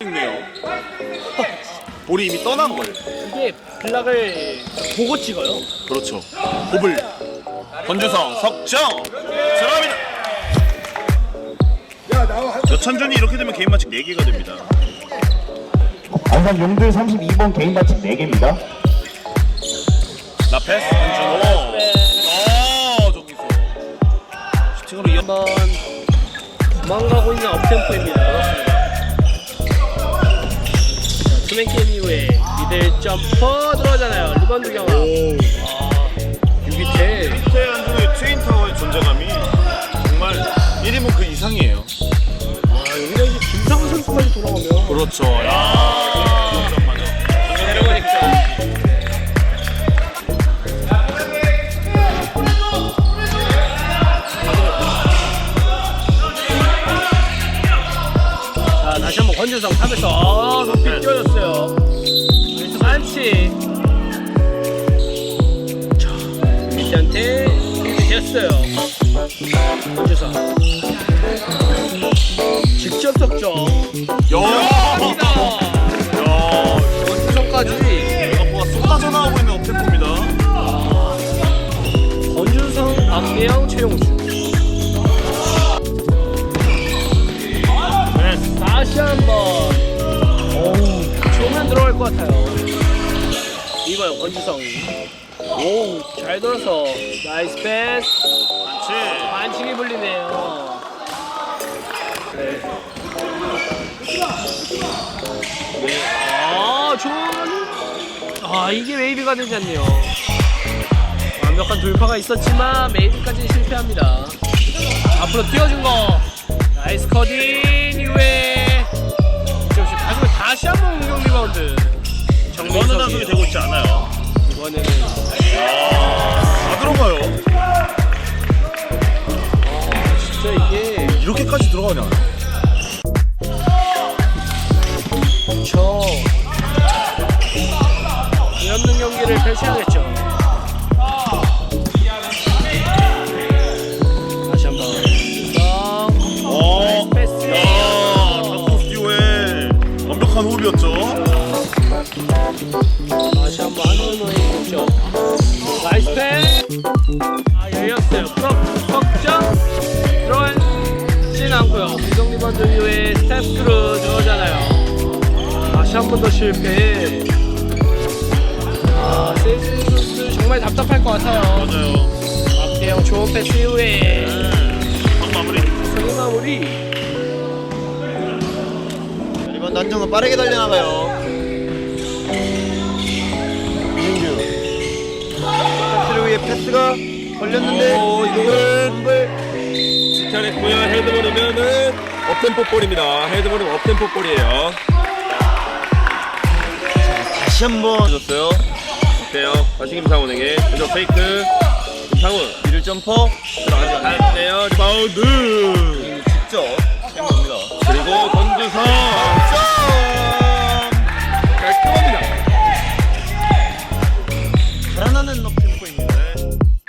네요. 볼이 이미 떠난 거예요. 이게 블락을 보고 찍어요. 그렇죠. 호블. 권주성 석정 들어갑니다. 여천준이 이렇게 되면 개인 마칭 4개가 됩니다. 안산 용들 32번 개인 반칙 4개입니다. 라페스 한준호. 도망가고 있는 업템포입니다. 투맨 게임 이후에 미들 점퍼 들어가잖아요. 경험. 아, 유기태. 한준호의 트윈 타워의 존재감이 정말 1인분 그 이상이에요. 아, 여기다 이제 김상우 선수까지 돌아오면. 그렇죠. 야. 다시 한번 권준성 탑에서 아, 높이 뛰어졌어요. 반치. 자, 밑에한테 힘이 됐어요. 권준성. 직접 석점. 야. 다시 한번. 오우, 좋으면 들어갈 것 같아요. 이거요, 권준성이. 오우, 잘 돌아서. 나이스 패스. 그렇지. 반칙이 불리네요. 아, 좋은. 아, 이게 웨이브가 되지 않네요. 완벽한 돌파가 있었지만 메이드까지 실패합니다. 앞으로 띄워준 거. 나이스 커딩 이후에 다시 리바운드. 이거는 단속이 되고 있지 않아요. 이번에는 다 들어가요. 진짜 이게 이렇게까지 들어가냐? 저 이없는 경기를 펼쳐야 다시 한번 한준호의 공격. 나이스. 아 열렸어요. 프로 석점 들어가진 않고요. 공격 리바운드 이후에 스텝스로 들어오잖아요. 다시 한 번 더 실패. 아 선수 정말 답답할 것 같아요. 맞아요. 박대영 좋은 패스 이후에 방 마무리. 승리 마무리. 이번 난정은 빠르게 달려나가요. 패스가 걸렸는데. 오, 이거는 공을 지켜냈고요. 헤드볼이면은 업템포 볼입니다. 헤드볼은 업템포 볼이에요. 다시 한번 줬어요. 어때요? 다시 김상훈에게. 그죠 페이크. 김상훈. 미들 점퍼. 들어가지 않네요. 리바운드.